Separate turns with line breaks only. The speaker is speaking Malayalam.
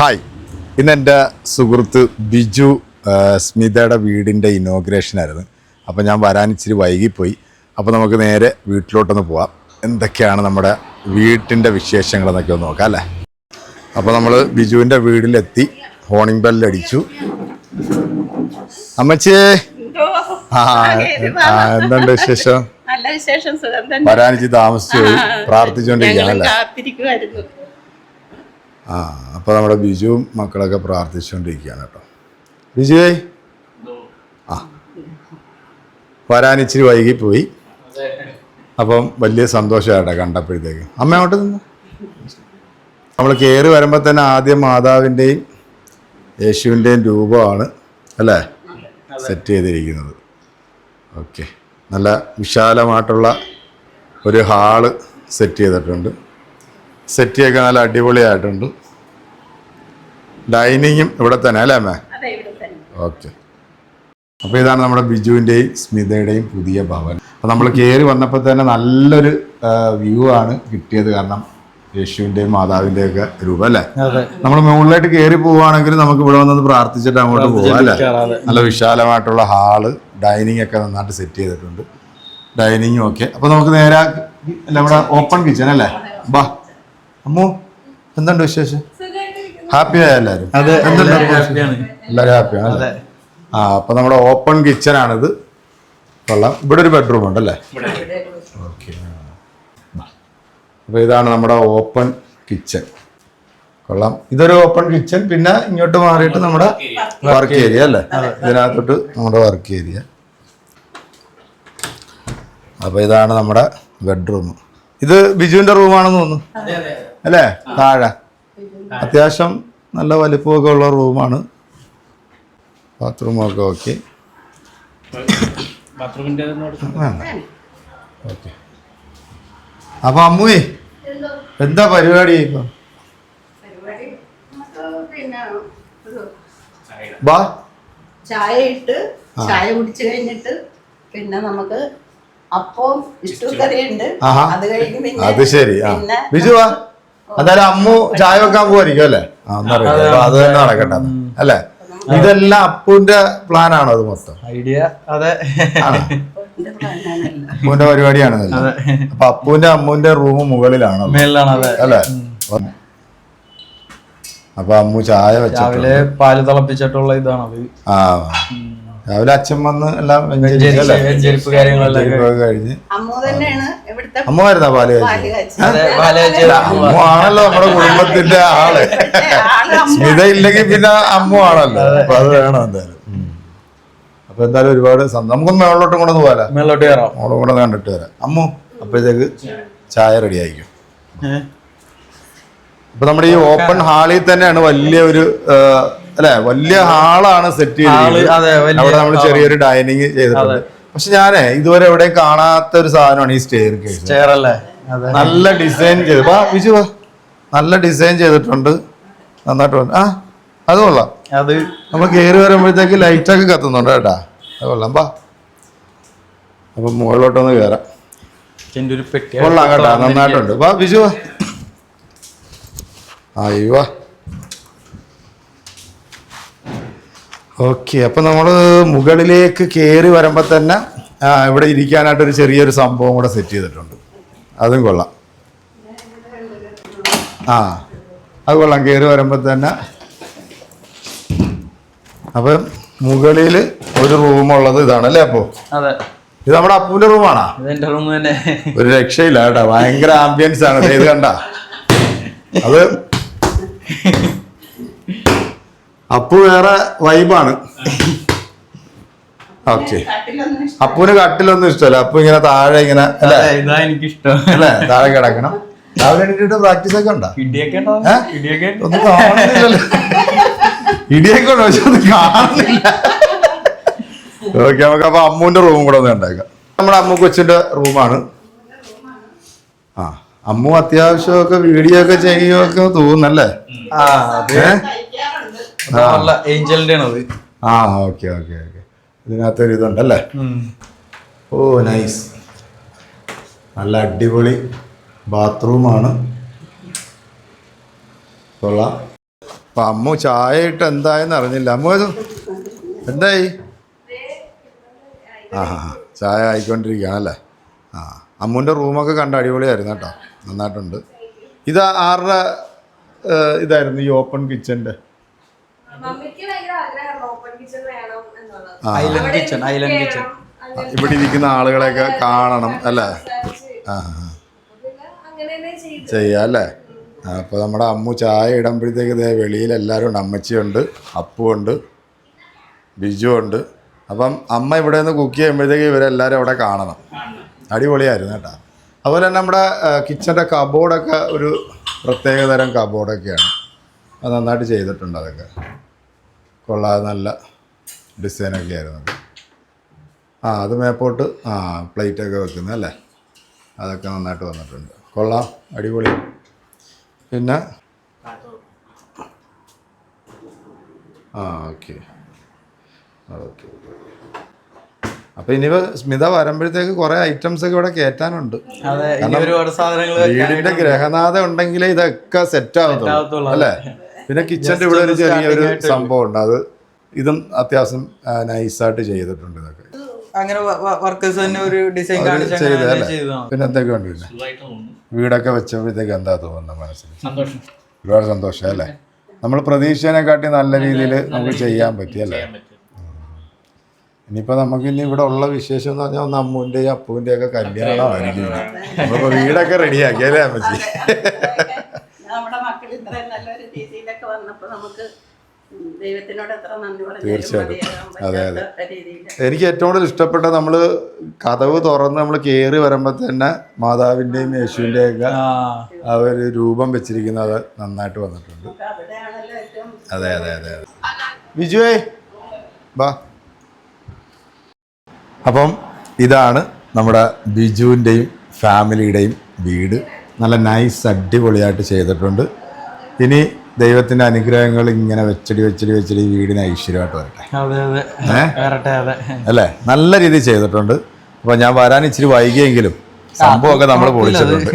ഹായ്. ഇന്ന് എന്റെ സുഹൃത്ത് ബിജു സ്മിതയുടെ വീടിന്റെ ഇനോഗ്രേഷൻ ആയിരുന്നു അപ്പോൾ ഞാൻ വരാൻ ഇച്ചിരി വൈകിപ്പോയി. അപ്പോൾ നമുക്ക് നേരെ വീട്ടിലോട്ടൊന്ന് പോവാം. എന്തൊക്കെയാണ് നമ്മുടെ വീട്ടിന്റെ വിശേഷങ്ങളെന്നൊക്കെ ഒന്ന് നോക്കാം അല്ലേ? അപ്പോൾ നമ്മൾ ബിജുവിന്റെ വീട്ടിലെത്തി. ഹോണിംഗ് ബെല്ലടിച്ചു അമ്മച്ചേ. ആ എന്തുണ്ട് വിശേഷം? വരാനിച്ച് താമസിച്ചു പോയി. പ്രാർത്ഥിച്ചുകൊണ്ടിരിക്കുകയാണ്
ഞങ്ങളും
അല്ലേ?
കാത്തിരിക്കുമായിരുന്നു
ആ അപ്പോൾ നമ്മുടെ ബിജുവും മക്കളൊക്കെ പ്രാർത്ഥിച്ചുകൊണ്ടിരിക്കുകയാണ് കേട്ടോ. ബിജുവേ ആ വരാൻ ഇച്ചിരി വൈകിപ്പോയി. അപ്പം വലിയ സന്തോഷമായിട്ടെ കണ്ടപ്പോഴത്തേക്ക്. അമ്മ അങ്ങോട്ട് നിന്ന്? നമ്മൾ കയറി വരുമ്പോൾ തന്നെ ആദ്യം മാതാവിന്റെയും യേശുവിന്റെയും രൂപമാണ് അല്ലേ? സെറ്റ് ചെയ്തിരിക്കുന്നത്. ഓക്കെ. നല്ല വിശാലമായിട്ടുള്ള ഒരു ഹാൾ സെറ്റ് ചെയ്തിട്ടുണ്ട്. സെറ്റിയൊക്കെ നല്ല അടിപൊളിയായിട്ടുണ്ട്. ഡൈനിങ്ങും ഇവിടെ തന്നെ അല്ലേ അമ്മേ?
അതെ ഇവിടെ തന്നെ.
ഓക്കെ. അപ്പോൾ ഇതാണ് നമ്മുടെ ബിജുവിന്റെയും സ്മിതയുടെയും പുതിയ ഭവൻ. അപ്പോൾ നമ്മൾ കയറി വന്നപ്പോൾ തന്നെ നല്ലൊരു വ്യൂ ആണ് കിട്ടിയത് കാരണം യേശുവിന്റെയും മാതാവിന്റെയും ഒക്കെ രൂപം അല്ലേ?
അതെ.
നമ്മൾ മുകളിലായിട്ട് കയറി പോവുകയാണെങ്കിൽ നമുക്ക് ഇവിടെ വന്നത് പ്രാർത്ഥിച്ചിട്ട് അങ്ങോട്ട് പോകാം അല്ലേ? നല്ല വിശാലമായിട്ടുള്ള ഹാൾ ഡൈനിങ് ഒക്കെ നന്നായിട്ട് സെറ്റ് ചെയ്തിട്ടുണ്ട്. ഡൈനിങ്ങും ഒക്കെ. അപ്പോൾ നമുക്ക് നേരെ അല്ല നമ്മുടെ ഓപ്പൺ കിച്ചൺ അല്ലേ? ബാ. അമ്മു എന്തുണ്ട് വിശേഷം? ഹാപ്പി
എല്ലാരും.
എല്ലാരും
ഹാപ്പിയാണ്.
ആ അപ്പൊ നമ്മുടെ ഓപ്പൺ കിച്ചൺ ആണിത്. കൊള്ളാം. ഇവിടെ ഒരു ബെഡ്റൂം ഉണ്ട് അല്ലേ ഓക്കെ അപ്പൊ ഇതാണ് നമ്മുടെ ഓപ്പൺ കിച്ചൺ. കൊള്ളാം. ഇതൊരു ഓപ്പൺ കിച്ചൺ. പിന്നെ ഇങ്ങോട്ട് മാറിയിട്ട് നമ്മുടെ വർക്ക് ഏരിയ അല്ലേ? ഇതിനകത്തോട്ട് നമ്മുടെ വർക്ക് ഏരിയ അപ്പൊ ഇതാണ് നമ്മുടെ ബെഡ്റൂം ഇത് ബിജുവിന്റെ റൂമാണെന്ന് തോന്നുന്നു. അല്ലേ? താഴെ. അത്യാവശ്യം നല്ല വലിപ്പമൊക്കെ ഉള്ള റൂമാണ്. ബാത്റൂമൊക്കെ ഓക്കെ. ഓക്കെ. അപ്പൊ അമ്മുവേ എന്താ പരിപാടി? ഇപ്പൊ ബാ.
ചായ ഇട്ട് ചായ കുടിച്ചു കഴിഞ്ഞിട്ട് പിന്നെ നമുക്ക് അപ്പവും ഇഷ്ടു കറിയുണ്ട്. അത് കഴിഞ്ഞ് പിന്നെ
അത് ശരി. ആ.
പിന്നെ
എന്തായാലും അമ്മു ചായ വെക്കാൻ പോവായിരിക്കും അല്ലേ? ആ എന്നറിയാം അപ്പൊ അത് തന്നെ നടക്കട്ടെ. അല്ലെ? ഇതെല്ലാം അപ്പുവിന്റെ പ്ലാൻ ആണോ അത് മൊത്തം?
ഐഡിയ അതെ.
അപ്പുവിന്റെ പരിപാടിയാണ്. അപ്പൊ അപ്പുവിന്റെ അമ്മുവിന്റെ റൂം മുകളിലാണോ അല്ലെ? അപ്പൊ അമ്മു ചായ
രാവിലെ പാൽ തിളപ്പിച്ചിട്ടുള്ള ഇതാണത്
ആ. രാവിലെ അച്ഛൻ വന്ന് എല്ലാം
വെഞ്ചരിപ്പ് കാര്യങ്ങളെല്ലാം
കഴിഞ്ഞ്.
അമ്മു തന്നെയാണ് ഇവിടുത്തെ
അമ്മ വരുന്ന
പാൽ
അമ്മു ആണല്ലോ നമ്മുടെ കുടുംബത്തിന്റെ
ആൾ.
സ്മിത ഇല്ലെങ്കിൽ പിന്നെ അമ്മ ആണല്ലോ. അപ്പൊ അത് വേണം എന്തായാലും. അപ്പൊ എന്തായാലും ഒരുപാട് നമുക്ക് നമുക്കൊന്ന് മേളിലോട്ടും കൂടെ ഒന്ന് പോരാ
മേളിലോട്ട് കയറാം.
മോളും കൂടെ കണ്ടിട്ട് വരാം. അമ്മു അപ്പോഴത്തേക്ക് ചായ റെഡി ആയിരിക്കും
ഇപ്പൊ
അപ്പൊ നമ്മുടെ ഈ ഓപ്പൺ ഹാളിൽ തന്നെയാണ് വലിയ ഒരു അല്ലെ? വലിയ ഹാളാണ് സെറ്റ്
ചെയ്തത്
അവിടെ നമ്മൾ ചെറിയൊരു ഡൈനിങ് ചെയ്തിട്ടുണ്ട്. പക്ഷെ ഞാനേ ഇതുവരെ എവിടെയും കാണാത്ത ഒരു സാധനമാണ് ഈ സ്റ്റെയർ കേസ്
അല്ലേ?
നല്ല ഡിസൈൻ ചെയ്ത്. വാ വിജു വാ. നല്ല ഡിസൈൻ ചെയ്തിട്ടുണ്ട്. നന്നായിട്ട് ആ അത് കൊള്ളാം.
അത്
നമ്മൾ കയറി വരുമ്പോഴത്തേക്ക് ലൈറ്റൊക്കെ കത്തുന്നുണ്ട് കേട്ടാ. അത് കൊള്ളാം. വാ. അപ്പൊ മുകളിലോട്ടൊന്ന് കയറാം കൊള്ളാം കേട്ടാ. നന്നായിട്ടുണ്ട്. വാ വിജു ആ അയ്യോ വാ. ഓക്കെ അപ്പം നമ്മൾ മുകളിലേക്ക് കയറി വരുമ്പോൾ തന്നെ ഇവിടെ ഇരിക്കാനായിട്ടൊരു ചെറിയൊരു സംഭവം കൂടെ സെറ്റ് ചെയ്തിട്ടുണ്ട്. അതും കൊള്ളാം. ആ അത് കൊള്ളാം. കയറി വരുമ്പോൾ തന്നെ. അപ്പം മുകളിൽ ഒരു റൂമുള്ളത് ഇതാണ് അല്ലേ അപ്പോൾ
അതെ.
ഇത് നമ്മുടെ അപ്പൂന്റെ റൂമാണോ
എന്റെ റൂം തന്നെ.
ഒരു രക്ഷയില്ല കേട്ടോ. ഭയങ്കര ആംബിയൻസ് ആണ്. ഇത് കണ്ട. അത് അപ്പു വേറെ വൈബാണ്. ഓക്കെ.
കാട്ടിലൊന്നും ഇഷ്ടം.
അപ്പുവിന് കട്ടിലൊന്നും ഇഷ്ടമല്ല. അപ്പു ഇങ്ങനെ താഴെ ഇങ്ങനെ
ഇതാ എനിക്കിഷ്ടം.
അല്ലേ? താഴെ കിടക്കണം. രാവിലെ എണീറ്റിട്ട് പ്രാക്ടീസ് ഒക്കെ ഉണ്ടോ?
ഇടിയൊക്കെ
ഒന്നും കാണുന്നില്ലല്ലോ. ഇടിയൊക്കെ ഉണ്ടോ? പക്ഷെ ഒന്നും കാണുന്നില്ല. ഓക്കെ നമുക്ക് അപ്പൊ അമ്മുവിന്റെ റൂം കൂടെ ഒന്ന് ഉണ്ടാക്കാം നമ്മുടെ അമ്മു കൊച്ചിന്റെ റൂമാണ്. ആ അമ്മു അത്യാവശ്യമൊക്കെ വീഡിയോ ഒക്കെ ചെയ്യുകയൊക്കെ തോന്നുന്നല്ലേ?
ആ. അത്. നല്ല ഏഞ്ചലിന്റെ ആണ് അത്.
ആ ഓക്കെ ഓക്കെ ഓക്കെ. ഇതിനകത്തൊരു ഇതുണ്ടല്ലേ? ഓ നൈസ്. നല്ല അടിപൊളി ബാത്റൂമാണ്. കൊള്ളാം. അപ്പം അമ്മു ചായ ഇട്ട് എന്തായെന്ന് അറിഞ്ഞില്ല. അമ്മു എന്തായി? ആ ആ. ചായ ആയിക്കൊണ്ടിരിക്കുകയാണല്ലേ ആ അമ്മുവിന്റെ റൂമൊക്കെ കണ്ട അടിപൊളിയായിരുന്നു കേട്ടോ. നന്നായിട്ടുണ്ട്. ഇത് ആരുടെ ഇതായിരുന്നു ഈ ഓപ്പൺ കിച്ചന്റെ?
ഐലൻഡ് കിച്ചൺ ഐലൻഡ് കിച്ചൺ
ഇവിടെ ഇരിക്കുന്ന ആളുകളെയൊക്കെ കാണണം അല്ലേ? ആ ചെയ്യാം അല്ലേ? അപ്പോൾ നമ്മുടെ അമ്മു ചായ ഇടുമ്പോഴത്തേക്ക് ദേ വെളിയിൽ എല്ലാവരും ഉണ്ട്. അമ്മച്ചിയുണ്ട് അപ്പുണ്ട് ബിജു ഉണ്ട്. അപ്പം അമ്മ ഇവിടെ നിന്ന് കുക്ക് ചെയ്യുമ്പോഴത്തേക്ക് ഇവരെല്ലാവരും അവിടെ കാണണം. അടിപൊളിയായിരുന്നു കേട്ടോ. അതുപോലെ തന്നെ നമ്മുടെ കിച്ചന്റെ കബോർഡൊക്കെ ഒരു പ്രത്യേകതരം കബോർഡൊക്കെയാണ് അത് നന്നായിട്ട് ചെയ്തിട്ടുണ്ട് അതൊക്കെ. കൊള്ളാതെ നല്ല ഡിസൈനൊക്കെ ആയിരുന്നു. ആ അത് മേപ്പോട്ട് ആ പ്ലേറ്റൊക്കെ വെക്കുന്നത് അല്ലേ? അതൊക്കെ നന്നായിട്ട് വന്നിട്ടുണ്ട്. കൊള്ളാം അടിപൊളി. പിന്നെ? ആ ഓക്കെ. ഓക്കെ അപ്പൊ ഇനി സ്മിത വരുമ്പോഴത്തേക്ക് കുറെ ഐറ്റംസ് ഒക്കെ ഇവിടെ കയറ്റാനുണ്ട് വീടിന്റെ ഗ്രഹനാഥ ഉണ്ടെങ്കിലേ ഇതൊക്കെ സെറ്റ് ആവത്തുള്ളൂ, അല്ലേ? പിന്നെ കിച്ചന്റെ ഇവിടെ ഒരു ചെറിയൊരു സംഭവം ഉണ്ട്. അത് ഇതും അത്യാവശ്യം നൈസായിട്ട് ചെയ്തിട്ടുണ്ട് ഇതൊക്കെ.
അങ്ങനെ വർക്കേഴ്സ് തന്നെ ഒരു ഡിസൈൻ
പിന്നെ എന്തൊക്കെ ഉണ്ട് പിന്നെ? വീടൊക്കെ വെച്ചപ്പോഴത്തേക്ക് എന്താ തോന്നുന്നത് മനസ്സിൽ?
സന്തോഷം.
ഒരുപാട് സന്തോഷം അല്ലേ? നമ്മൾ പ്രതീക്ഷേനെക്കാട്ടി നല്ല രീതിയിൽ നമുക്ക് ചെയ്യാൻ പറ്റിയല്ലേ ഇനിയിപ്പോൾ നമുക്ക് ഇനി ഇവിടെ ഉള്ള വിശേഷം എന്ന് പറഞ്ഞാൽ ഒന്ന് അമ്മുവിന്റെയും അപ്പുവിന്റെയും ഒക്കെ കല്യാണമായിരിക്കും. നമ്മളിപ്പോൾ വീടൊക്കെ റെഡിയാക്കിയല്ലേ അമ്മച്ചി?
നമ്മുടെ നല്ലൊരു രീതിയിലൊക്കെ വന്നപ്പോൾ നമുക്ക് ദൈവത്തിനോട് എത്ര നന്ദി
തീർച്ചയായിട്ടും. എനിക്ക് ഏറ്റവും കൂടുതൽ ഇഷ്ടപ്പെട്ട നമ്മൾ കഥവ് തുറന്ന് നമ്മൾ കയറി വരുമ്പോൾ തന്നെ മാതാവിന്റെയും യേശുവിന്റെയും ഒക്കെ
ആ.
ഒരു രൂപം വെച്ചിരിക്കുന്നത് നന്നായിട്ട് വന്നിട്ടുണ്ട്. അതെ അതെ അതെ അതെ. വിജുവേ വാ. അപ്പം ഇതാണ് നമ്മുടെ ബിജുവിന്റെയും ഫാമിലിയുടെയും വീട്. നല്ല നൈസ് അടിപൊളിയായിട്ട് ചെയ്തിട്ടുണ്ട്. ഇനി ദൈവത്തിന്റെ അനുഗ്രഹങ്ങൾ ഇങ്ങനെ വെച്ചടി വെച്ചടി വെച്ചടി വീടിന് ഐശ്വര്യമായിട്ട് വരട്ടെ.
വരട്ടെ അതെ.
അല്ലേ? നല്ല രീതിയിൽ ചെയ്തിട്ടുണ്ട്. അപ്പോൾ ഞാൻ വരാൻ ഇച്ചിരി വൈകിയെങ്കിലും സംഭവമൊക്കെ നമ്മൾ പൊളിച്ചിട്ടുണ്ട്